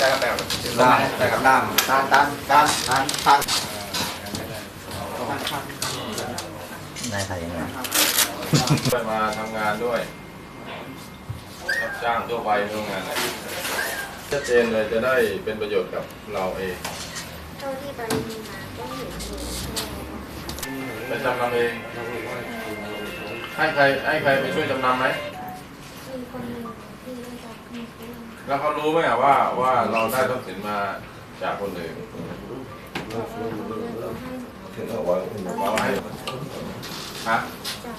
ตามตามตามตามตามตามนายถ่ายยังไงด้วยมาทำงานด้วยรับจ้างทั่วไปทำงานอะไรชัดเจนเลยจะได้เป็นประโยชน์กับเราเองเท่าที่ไปมีมาก็เห็นอยู่ไปจำนำเองให้ใครให้ใครไปช่วยจำนำไหมมีคนหนึ่งที่รู้จักมีคนหนึ่ง แล้วเขารู้ไหมอะว่าว่าเราได้ทรัพย์สินมาจากคนอื่นบอกว่าเขาเลือกให้เราให้ฮะจา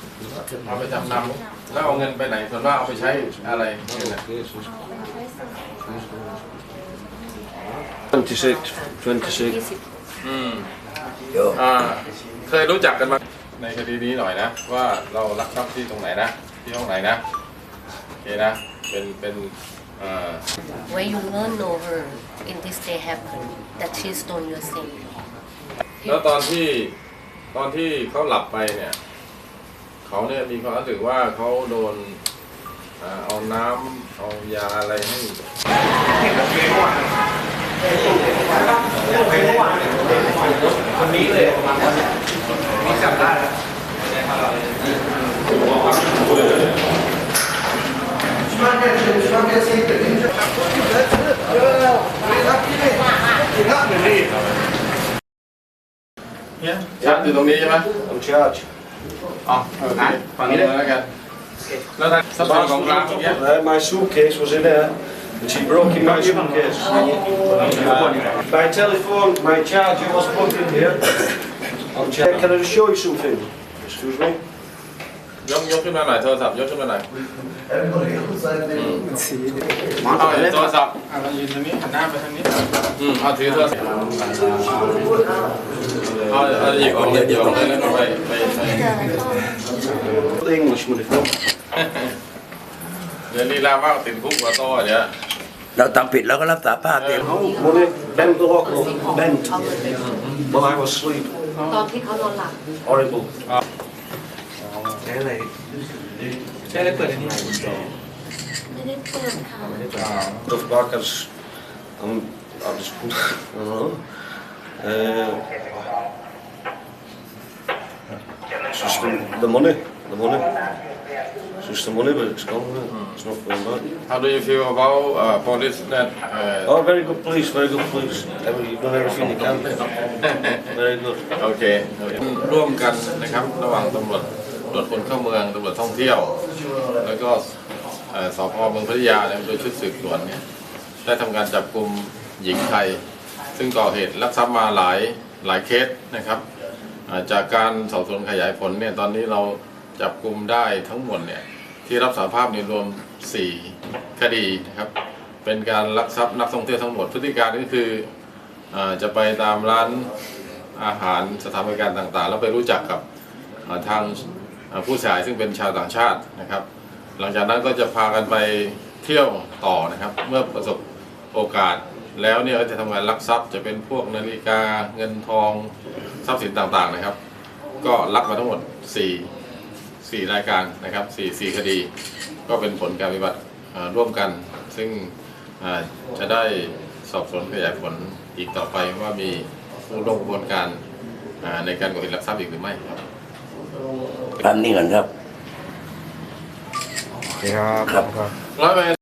กเอาไปจำนำแล้วเอาเงินไปไหนส่วนมากเอาไปใช้อะไรเงินน่ะเอาไปใช้ส่วน 26, 26. อืมอ่าเคยรู้จักกันมาในคดีนี้หน่อยนะ ว่าเรารักทรัพย์ที่ตรงไหนนะ ที่ห้องไหนนะ โอเคนะ เป็นเป็นเอ่อ When you learn know her in this day happen that she stole your thing. แล้วตอนที่ตอนที่เขาหลับไปเนี่ยเขาเนี่ยมีความรู้สึกว่าเขาโดนอ่าเอาน้ำเอายาอะไรให้คนนี้เลยประมาณนี้นี่จำได้แล้ว ชัดอยู่ตรงนี้ใช่ไหม I'm charged. อ๋อโอเคฟังนี้เลยแล้วกัน แล้วทางทรัพย์สินของกลางเนี้ย Uh, my suitcase was in there, and she broke in my suitcase. Uh, by telephone, my charger was plugged in here. I'm cha- Can I just show you something? Excuse me. ยกยกขึ้นมาหน่อยโทรศัพท์ยกขึ้นมาหน่อยหมอเอาต่อยเลยโทรศัพท์เรายืนตรงนี้หันหน้าไปทางนี้อืมเอาถือโทรศัพท์เอาเอาหยิบออกเลยหยิบออกเลยแล้วก็ไปไปไป The Englishman, if not. เดี๋ยวลีลามากติดคุกกว่าโตอะเดี๋ยวเราทำผิดเราก็รับสาภาพเต็ม Oh, money, bent the lock up, bent. While I was asleep. ตอนที่เขานอนหลับ Horrible. ใช้อะไรใช้อะไรเปิดอันนี้ ไม่ได้เปิดค่ะ Stuff back as I'm, I just, I don't know. Uh, it's just the, the money, the money. It's just the money, but it's gone. isn't it? It's not going back. How do you feel about uh, police that uh, Oh, very good police, very good police. Every, you've done everything you can. Very good. โอเคโอเค ร่วมกันนะครับ ระหว่างตำรวจ ตรวจคนเข้าเมืองตำรวจท่องเที่ยว แล้วก็เอ่อสพเมืองพัทยาโดยชุดสืบสวนเนี่ยได้ทำการจับกลุ่มหญิงไทย ซึ่งก่อเหตุลักทรัพย์มาหลายหลายเคสนะครับจากการสอบสวนขยายผลเนี่ยตอนนี้เราจับกลุ่มได้ทั้งหมดเนี่ยที่รับสารภาพเนี่ยรวม 4 คดีนะครับเป็นการลักทรัพย์นักท่องเที่ยวทั้งหมดพฤติการก็คืออจะไปตามร้านอาหารสถานบริการต่างๆ แล้วไปรู้จักกับทาง ผู้เสียหายซึ่งเป็นชาวต่างชาตินะครับ หลังจากนั้นก็จะพากันไปเที่ยวต่อนะครับ เมื่อประสบโอกาสแล้วเนี่ยก็จะทำงานลักทรัพย์จะเป็นพวกนาฬิกาเงินทองทรัพย์สินต่างๆนะครับ ก็ลักมาทั้งหมด 4 4 รายการนะครับ4 4คดี ก็เป็นผลการปฏิบัติร่วมกัน ซึ่งจะได้สอบสวนขยายผลอีกต่อไปว่ามีผู้ร่วมกระบวนการในการก่อเหตุลักทรัพย์อีกหรือไม่ครับ ตามนี้ก่อนครับร้อยเวร